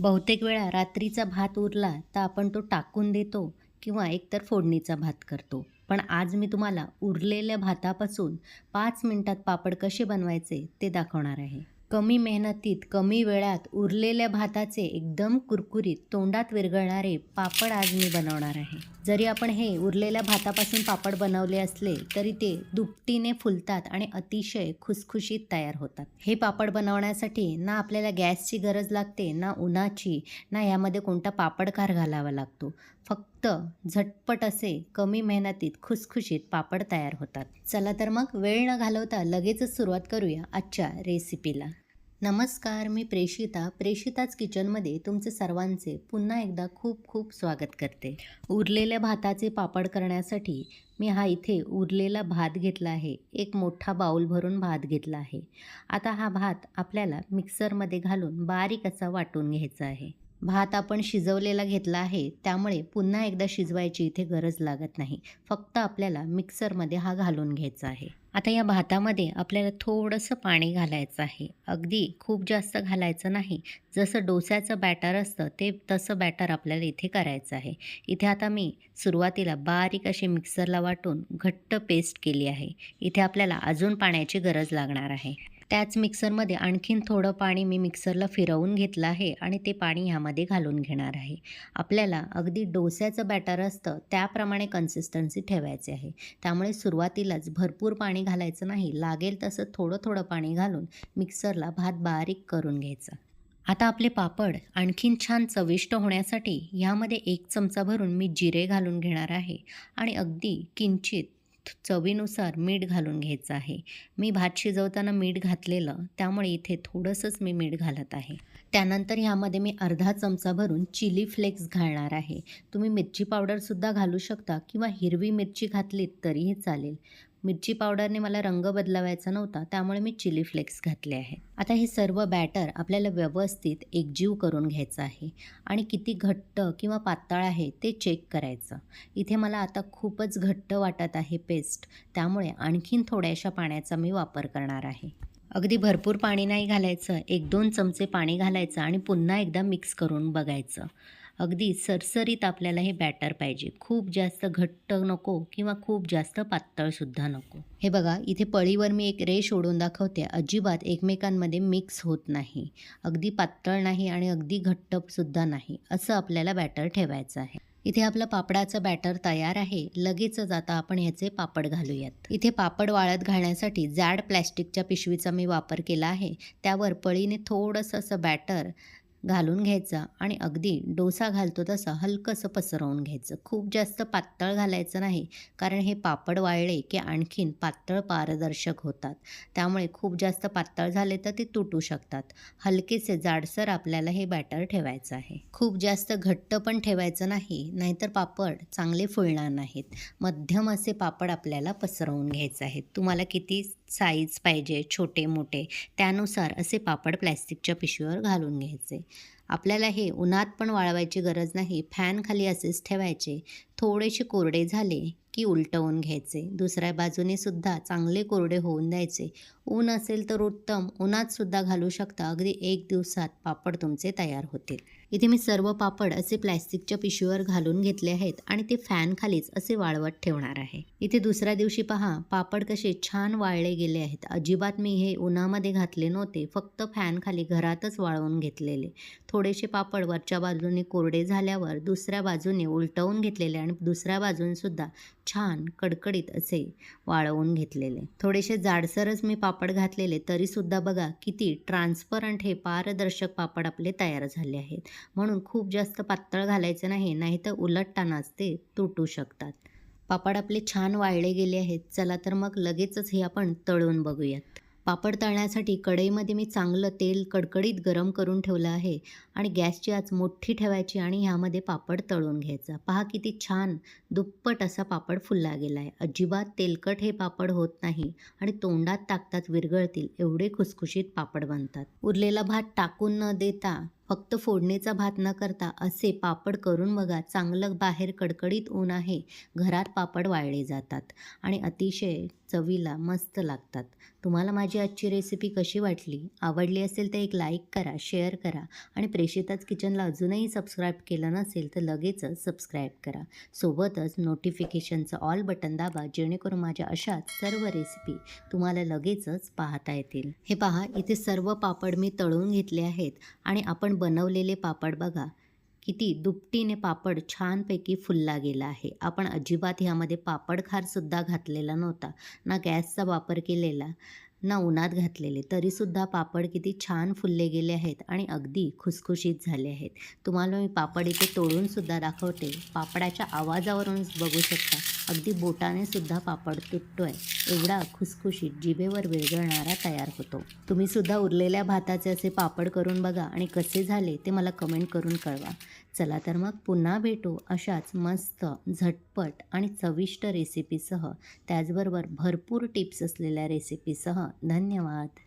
बहुतेक वेळा रात्रीचा भात उरला तर आपण तो टाकून देतो किंवा एकतर फोडणीचा भात करतो. पण आज मी तुम्हाला उरलेल्या भातापासून पाच मिनिटात पापड कसे बनवायचे ते दाखवणार आहे. कमी मेहनतीत कमी वेळात उरलेल्या भाताचे एकदम कुरकुरीत तोंडात विरघळणारे पापड आज मी बनवणार आहे. जरी आपण हे उरलेल्या भातापासून पापड बनवले असले तरी ते दुपटीने फुलतात आणि अतिशय खुसखुशीत तयार होतात. हे पापड बनवण्यासाठी ना आपल्याला गॅसची गरज लागते ना उन्हाची ना यामध्ये कोणता पापडकार घालावा लागतो. फक्त झटपट असे कमी मेहनतीत खुसखुशीत पापड तयार होतात. चला तर मग वेळ न घालवता लगेचच सुरुवात करूया आजच्या रेसिपीला नमस्कार मी प्रेषिता प्रेषिताच किचनमध्ये तुमचे सर्वांचे पुन्हा एकदा खूप खूप स्वागत करते. उरलेल्या भाताचे पापड करण्यासाठी मी हा इथे उरलेला भात घेतला आहे. एक मोठा बाऊल भरून भात घेतला आहे. आता हा भात आपल्याला मिक्सरमध्ये घालून बारीक असा वाटून घ्यायचा आहे. भात आपण शिजवलेला घेतला आहे त्यामुळे पुन्हा एकदा शिजवायची इथे गरज लागत नाही. फक्त आपल्याला मिक्सरमध्ये हा घालून घ्यायचा आहे. आता या भातामध्ये आपल्याला थोडंसं पाणी घालायचं आहे. अगदी खूप जास्त घालायचं नाही. जसं डोस्याचं बॅटर असतं ते तसं बॅटर आपल्याला इथे करायचं आहे. इथे आता मी सुरुवातीला बारीक अशी मिक्सरला वाटून घट्ट पेस्ट केली आहे. इथे आपल्याला अजून पाण्याची गरज लागणार आहे. त्याच मिक्सरमध्ये आणखीन थोडं पाणी मी मिक्सरला फिरवून घेतलं आहे आणि ते पाणी ह्यामध्ये घालून घेणार आहे. आपल्याला अगदी डोस्याचं बॅटर असतं त्याप्रमाणे कन्सिस्टन्सी ठेवायची आहे. त्यामुळे सुरुवातीलाच भरपूर पाणी घालायचं नाही लागेल तसं थोडं थोडं पाणी घालून मिक्सरला भात बारीक करून घ्यायचा. आता आपले पापड आणखीन छान चविष्ट होण्यासाठी ह्यामध्ये एक चमचा भरून मी जिरे घालून घेणार आहे आणि अगदी किंचित चवीनुसार मीठ घालून घ्यायचं आहे. मी भात शिजवताना मीठ घातलेलं त्यामुळे इथे थोडंसंच मी मीठ घालत आहे. त्यानंतर ह्यामध्ये मी अर्धा चमचा भरून चिली फ्लेक्स घालणार आहे. तुम्ही मिरची पावडरसुद्धा घालू शकता किंवा हिरवी मिरची घातलीत तरीही चालेल. मिरची पावडरने मला रंग बदलावायचा नव्हता त्यामुळे मी चिली फ्लेक्स घातले आहे. आता हे सर्व बॅटर आपल्याला व्यवस्थित एकजीव करून घ्यायचं आहे आणि किती घट्ट किंवा पातळ आहे ते चेक करायचं. इथे मला आता खूपच घट्ट वाटत आहे पेस्ट त्यामुळे आणखीन थोड्याशा पाण्याचा मी वापर करणार आहे. अगदी भरपूर पाणी नाही घालायचं एक दोन चमचे पाणी घालायचं आणि पुन्हा एकदा मिक्स करून बघायचं. अगदी सरसरीत आपल्याला हे बॅटर पाहिजे. खूप जास्त घट्ट नको किंवा खूप जास्त पातळसुद्धा नको. हे बघा इथे पळीवर मी एक रेष ओढून दाखवते. अजिबात एकमेकांमध्ये मिक्स होत नाही. अगदी पातळ नाही आणि अगदी घट्टसुद्धा नाही. असं आपल्याला बॅटर ठेवायचं आहे. इथे आपलं पापडाचं बॅटर तयार आहे. लगेचच आता आपण ह्याचे पापड घालूयात. इथे पापड वाळत घालण्यासाठी जाड प्लॅस्टिकच्या पिशवीचा मी वापर केला आहे. त्यावर पळीने थोडंसं असं बॅटर घालून घ्यायचा आणि अगदी डोसा घालतो तसं हलकंसं पसरवून घ्यायचं. खूप जास्त पातळ घालायचं नाही कारण हे पापड वाळले की आणखीन पातळ पारदर्शक होतात. त्यामुळे खूप जास्त पातळ झाले तर ते तुटू शकतात. हलकेसे जाडसर आपल्याला हे बॅटर ठेवायचं आहे. खूप जास्त घट्ट पण ठेवायचं नाही नाहीतर पापड चांगले फुलणार नाहीत. मध्यम असे पापड आपल्याला पसरवून घ्यायचं आहे तुम्हाला किती साईज पाहिजे छोटे मोठे त्यानुसार असे पापड प्लॅस्टिकच्या पिशवीवर घालून घ्यायचे. आपल्याला हे उन्हात पण वाळवायची गरज नाही. फॅन खाली असेच ठेवायचे. थोडेसे कोरडे झाले की उलटवून घ्यायचे. दुसऱ्या बाजूने सुद्धा चांगले कोरडे होऊन द्यायचे. ऊन असेल तर उत्तम. उन्हात सुद्धा घालू शकता. अगदी एक दिवसात पापड तुमचे तयार होतील. इथे मी सर्व पापड असे प्लॅस्टिकच्या पिशवीवर घालून घेतले आहेत आणि ते फॅन खालीच असे वाळवत ठेवणार आहे. इथे दुसऱ्या दिवशी पहा पापड कसे छान वाळले गेले आहेत. अजिबात मी हे उन्हामध्ये घातले नव्हते. फक्त फॅन खाली घरातच वाळवून घेतलेले. थोडेसे पापड वरच्या बाजूने कोरडे झाल्यावर दुसऱ्या बाजूने उलटवून घेतलेले आणि दुसऱ्या बाजूनसुद्धा छान कडकडीत असे वाळवून घेतलेले. थोडेसे जाडसरच मी पापड घातलेले तरीसुद्धा बघा किती ट्रान्सपरंट हे पारदर्शक पापड आपले तयार झाले आहेत. म्हणून खूप जास्त पातळ घालायचं नाही नाहीतर उलटतानाच ते तुटू शकतात. पापड आपले छान वाळले गेले आहेत चला तर मग लगेचच हे आपण तळून बघूयात. पापड तळण्यासाठी कढईमध्ये मी चांगलं तेल कडकडीत गरम करून ठेवलं आहे आणि गॅसची आज मोठी ठेवायची आणि ह्यामध्ये पापड तळून घ्यायचा. पहा किती छान दुप्पट असा पापड फुलला गेला आहे अजिबात तेलकट हे पापड होत नाही आणि तोंडात टाकतात विरघळतील एवढे खुसखुशीत पापड बनतात. उरलेला भात टाकून न देता फक्त फोडणीचा भात न करता असे पापड करून बघा चांगलं बाहेर कडकडीत ऊन आहे घरात पापड वाळले जातात आणि अतिशय चवीला मस्त लागतात. तुम्हाला माझी आजची रेसिपी कशी वाटली? आवडली असेल तर एक लाईक करा शेअर करा आणि प्रेषिताच किचनला अजूनही सबस्क्राईब केलं नसेल तर लगेचच सबस्क्राईब करा. सोबतच नोटिफिकेशनचं ऑल बटन दाबा जेणेकरून माझ्या अशाच सर्व रेसिपी तुम्हाला लगेचच पाहता येतील. हे पहा इथे सर्व पापड मी तळून घेतले आहेत आणि आपण बनवलेले पापड बघा. किती दुपटीने पापड छानपैकी फुलला गेला आहे. आपण अजिबात ह्यामध्ये पापड खारसुद्धा घातलेला नव्हता. ना गॅसचा वापर केलेला. ना उन्हात घातलेले तरीसुद्धा पापड किती छान फुलले गेले आहेत आणि अगदी खुसखुशीत झाले आहेत. तुम्हाला मी पापड इथे तोडूनसुद्धा दाखवते. पापडाच्या आवाजावरूनच बघू शकता. अगदी बोटाने सुद्धा पापड तुटतो आहे एवढा खुसखुशीत जिभेवर विरघळणारा तयार होतो. तुम्ही सुद्धा उरलेल्या भाताचे असे पापड करून बघा आणि कसे झाले ते मला कमेंट करून कळवा. चला तर मग पुन्हा भेटू अशाच मस्त झटपट आणि चविष्ट रेसिपीसह त्याचबरोबर भरपूर टिप्स असलेल्या रेसिपीसह धन्यवाद.